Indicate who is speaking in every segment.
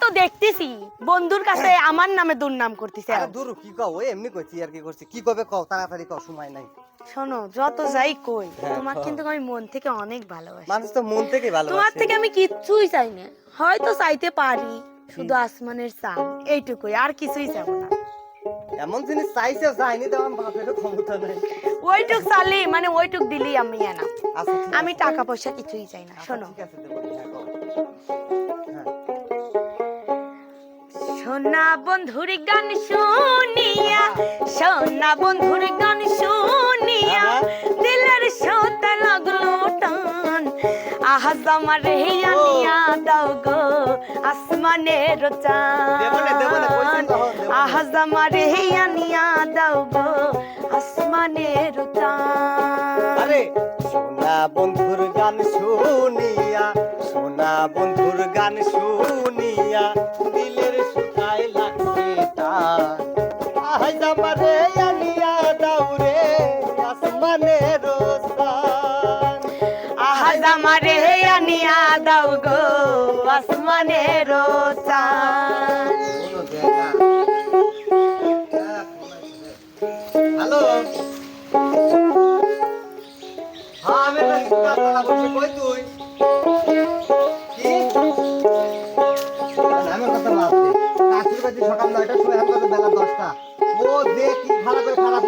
Speaker 1: তো দেখতেছি। বন্ধুর কাছে আমার নামে দুর্নাম করতেছে
Speaker 2: আরে দূর কি কও? ওই এমনি কইছি আর কি করছি। কি কবে কও? তাড়াতাড়ি কও সময় নাই।
Speaker 1: শোনো যত যাই কই
Speaker 2: হ্যাঁ,
Speaker 1: তোমার কিন্তু আমি মন থেকে অনেক ভালোবাসি।
Speaker 2: মানুষ তো মন থেকে
Speaker 1: তোমার থেকে আমি কিচ্ছুই চাই না। হয়তো চাইতে পারি শুধু আসমানের চান এইটুকুই আর কিছুই চাবো না।
Speaker 2: এমন জিনিস চাইছে যায়নি তো আমার বাপেরও ক্ষমতা নাই।
Speaker 1: ওইটুক চালি মানে ওইটুক দিলেই আমি এনা।
Speaker 2: আচ্ছা
Speaker 1: আমি টাকা পয়সা কিছুই চাই না
Speaker 2: আচ্ছা,
Speaker 1: শোনো।
Speaker 2: ঠিক আছে।
Speaker 1: সোনা বন্ধুর গান শুনিয়া সোনা বন্ধুর গান শুনিয়া
Speaker 2: আহা।
Speaker 1: দিলের সোতে লাগল টান আহাজ আমার হিয়ানিয়া দাও গো আসমানের চান। আহাজ আমার হিয়ানিয়া দাও গো আসমানের চান
Speaker 2: আরে সোনা বন্ধুর গান শুনিয়া সোনা বন্ধুর গান শুনিয়া দিলের আহাই আমারে আনিয়া দাও রে আসমানের স্থান
Speaker 1: আহাজ আমার হিয়ানিয়া দাও গো আসমানের চান
Speaker 2: হ্যালো। হ্যাঁ আমি কই তুই?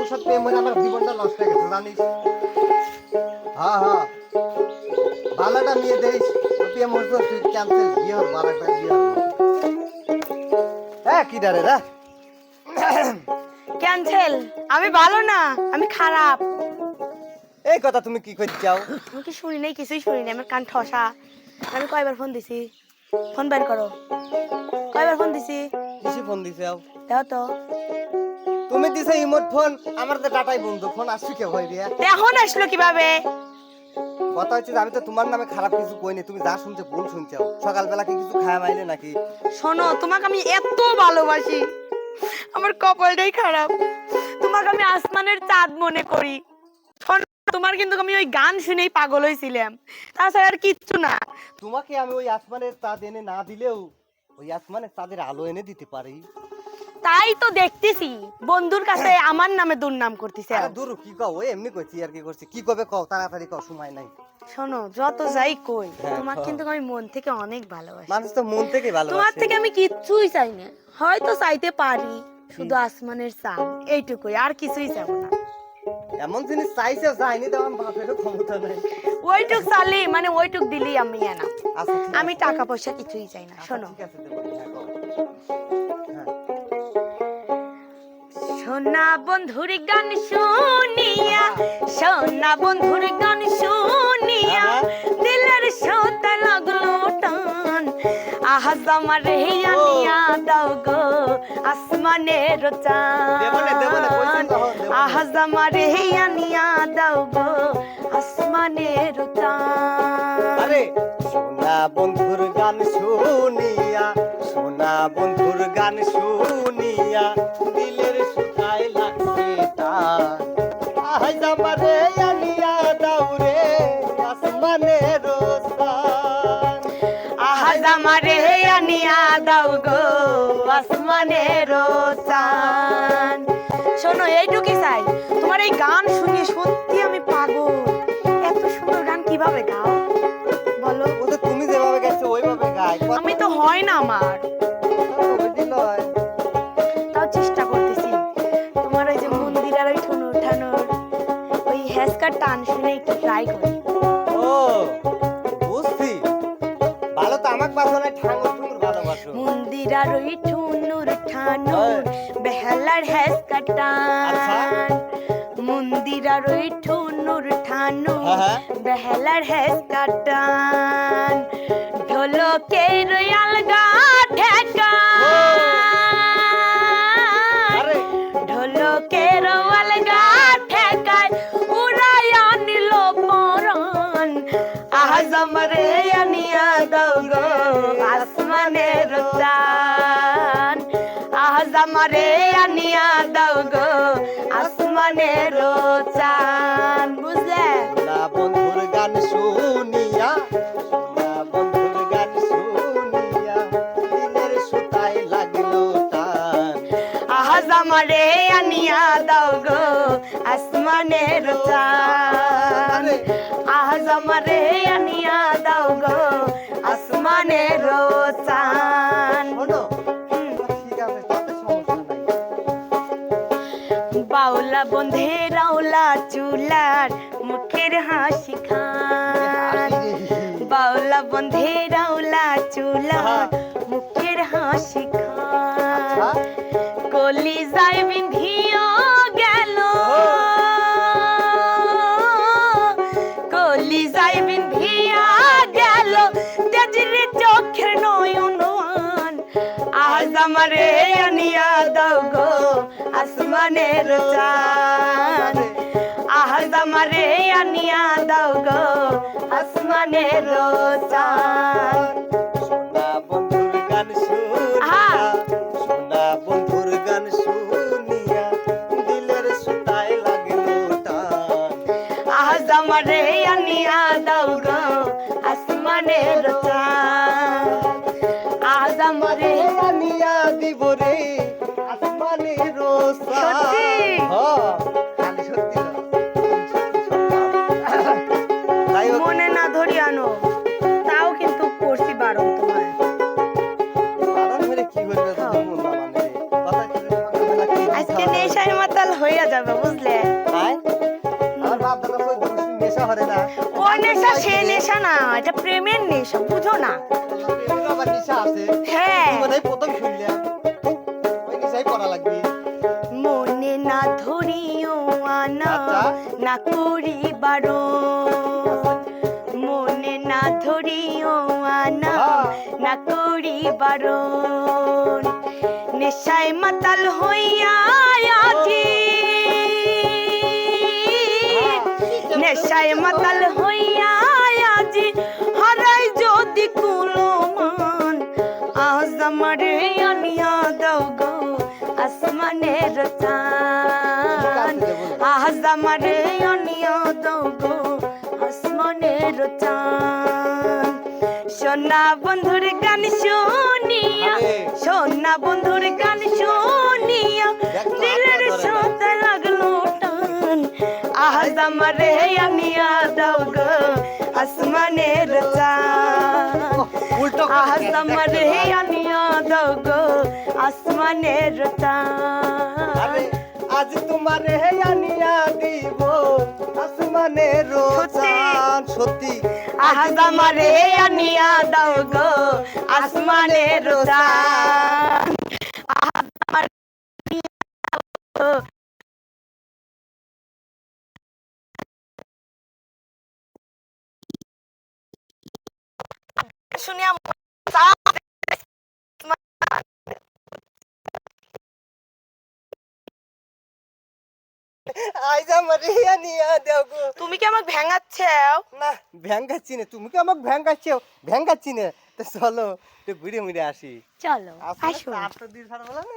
Speaker 2: ওর সাথে আমার জীবনটা নষ্ট হয়ে গেছে জানিস? হ্যাঁ হ্যাঁ। ভালোটা নিয়ে তুই ক্যান্সেল বিয়ে বিয়ে হল। হ্যাঁ কি ডারে রা
Speaker 1: ক্যান্সেল আমি ভালো না আমি খারাপ।
Speaker 2: এই কথা তুমি কি করতে চাও?
Speaker 1: আমি কি শুনি নাই কিছুই শুনি নাই আমার কান ঠসা। আমি কয়বার ফোন দিছি? ফোন বের করো। কয়বার ফোন দিছি?
Speaker 2: কিসে ফোন দিছাও
Speaker 1: দাও তো।
Speaker 2: তুমি দিছে ইমোট ফোন আমার তো ডাটাই বন্ধ ফোন আসছে কে হই রিয়া
Speaker 1: এখন আসলো কীভাবে?
Speaker 2: কথা হচ্ছে আমি তো তোমার নামে খারাপ কিছু কইনি তুমি যা শুনতে ভুল শুনছাও সকালবেলা কি কিছু খায়া মাইলে নাকি?
Speaker 1: শোনো তোমাকে আমি এত ভালোবাসি আমার কপালটাই খারাপ। তোমাকে আমি আসমানের চাঁদ মনে করি। তোমার কিন্তু আমি ওই গান শুনেই পাগল হয়েছিলাম তাছাড়া আর কিচ্ছু না।
Speaker 2: তোমাকে আমি ওই আসমানের চাঁদ এনে না দিলেও ওই আসমানের চাঁদের আলো এনে দিতে পারি।
Speaker 1: তাই তো দেখতেছি। বন্ধুর কাছে আমার নামে দুর্নাম করতেছে
Speaker 2: আরে দূর কি কও? এমনি কইছি আর কি করছি? কি কবে কও? তাড়াতাড়ি কও সময় নাই।
Speaker 1: শোনো যত যাই কই
Speaker 2: হ্যাঁ,
Speaker 1: তোমার কিন্তু আমি মন থেকে অনেক ভালোবাসি।
Speaker 2: মানুষ তো মন থেকে
Speaker 1: তোমার থেকে আমি কিচ্ছুই চাই না। হয়তো চাইতে পারি শুধু আসমানের চান এইটুকুই আর কিছুই চাই না।
Speaker 2: এমন জিনিস চাইছে যায়নি তো আমার বাপেরও ক্ষমতা নাই।
Speaker 1: ওইটুক চালি মানে ওইটুক দিলেই আমি এনা।
Speaker 2: আচ্ছা
Speaker 1: আমি টাকা পয়সা কিছুই চাই না
Speaker 2: আচ্ছা,
Speaker 1: শোনো।
Speaker 2: ঠিক আছে
Speaker 1: সোনা বন্ধুর গান শুনিয়া সোনা বন্ধুর গান শুনিয়া
Speaker 2: আহা।
Speaker 1: দিলের সোতে লাগল টান আহা আহাজ আমার হিয়ানিয়া দাও গো আসমানের চান
Speaker 2: না।
Speaker 1: আহাজ আমার হিয়ানিয়া দাও গো আসমানের চান
Speaker 2: আরে সোনা বন্ধুর গান শুনিয়া সোনা বন্ধুর গান শুনিয়া আনিয়া দাও
Speaker 1: গো আসমানের চান শোনো এইটুকুই চাই। তোমার এই গান শুনে সত্যি আমি পাগল। এত সুন্দর গান কীভাবে গাও? বলো।
Speaker 2: ও তো তুমি যেভাবে গাইছো ওইভাবে গাই
Speaker 1: আমি তো হয় না আমার। আর ঠুনুর ঠানুর বেহালার হেসকার
Speaker 2: আচ্ছা।
Speaker 1: মন্দির আর ঠুনুর ঠানুর
Speaker 2: হ্যাঁ, হ্যাঁ।
Speaker 1: বেহালার হেসকার টান ঢোলকের আলগা ঠেকা
Speaker 2: আরে
Speaker 1: ঢোলকের ঠেকায় উড়াইয়া নিল পরাণ আজ আমারে আনিয়া দাও গো আসমানের চান ঘরে আনিয়া দাও গো আসমানের চান বুঝলে?
Speaker 2: না বন্ধুর গান শুনিয়া
Speaker 1: আমারে আনিয়া দাও গো আসমানের চান রাউলা চুলার মুখের হাসি খান। বাউলা বন্ধে রাউলা চুলার মুখের হাসি খান। কলি যায় বিন্ধিও আমারে আনিয়া দাও গো আসমানের চাঁদ। আজ আমারে আনিয়া দাও গো আসমানের চাঁদ।
Speaker 2: সোনা বন্ধুর গান
Speaker 1: আহা।
Speaker 2: শুনিয়া সোনা বন্ধুর গান শুনিয়া দিলের সুতায় লাগল টান।
Speaker 1: আজ আমারে আনিয়া দাও গো আসমানের চাঁদ। ধরি আনো তাও কিন্তু করছি বারণ তোমার আজকে? নেশার মাতাল হইয়া যাবে বুঝলে। ও নেশা সে নেশা না এটা প্রেমের নেশা বুঝো না। হ্যাঁ
Speaker 2: প্রথম শুনলাম। ওই নেশাই করা লাগবে।
Speaker 1: মনে না ধরিও আনা
Speaker 2: আচ্ছা।
Speaker 1: না করি বারণ না করি বারণ। নেশায় মাতাল হইয়া আজি নেশায় মাতাল হইয়া আজি হারাই যদি কুলমান আজ আমারে আনিয়া দাও গো আসমানের চাঁদ। আজ আমারে আনিয়া দাও গো আসমানের চাঁদ। সোনা বন্ধুর গান শুনিয়া। সোনা বন্ধুর গান শুনিয়া দিলের। সাথে লাগল টান। আজ আমারে আনিয়া দাও গো আসমানের আজ
Speaker 2: দেখ,
Speaker 1: আমারে আনিয়া দাও গো আসমানের
Speaker 2: আরে। আজ তোমারে আনিয়া দিব। আসমানের
Speaker 1: সত্যি?
Speaker 2: চাঁদ সত্যি
Speaker 1: আজ আমারে আনিয়া দাও গো। আসমানের চাঁদ আজ আমার শুনিয়া
Speaker 2: আমারে দাও গো।
Speaker 1: তুমি কি আমাকে ভেঙাচ্ছ
Speaker 2: না ভ্যাঙ্গাচ্ছি না। তুমি কি আমাকে ভ্যাঙ্গাচ্ছ ভ্যাঙ্গাচ্ছি না। তো চলো একটু ঘুরে মুড়ে আসি।
Speaker 1: চলো আসো।
Speaker 2: চারটা দিন ছাড়া বলো না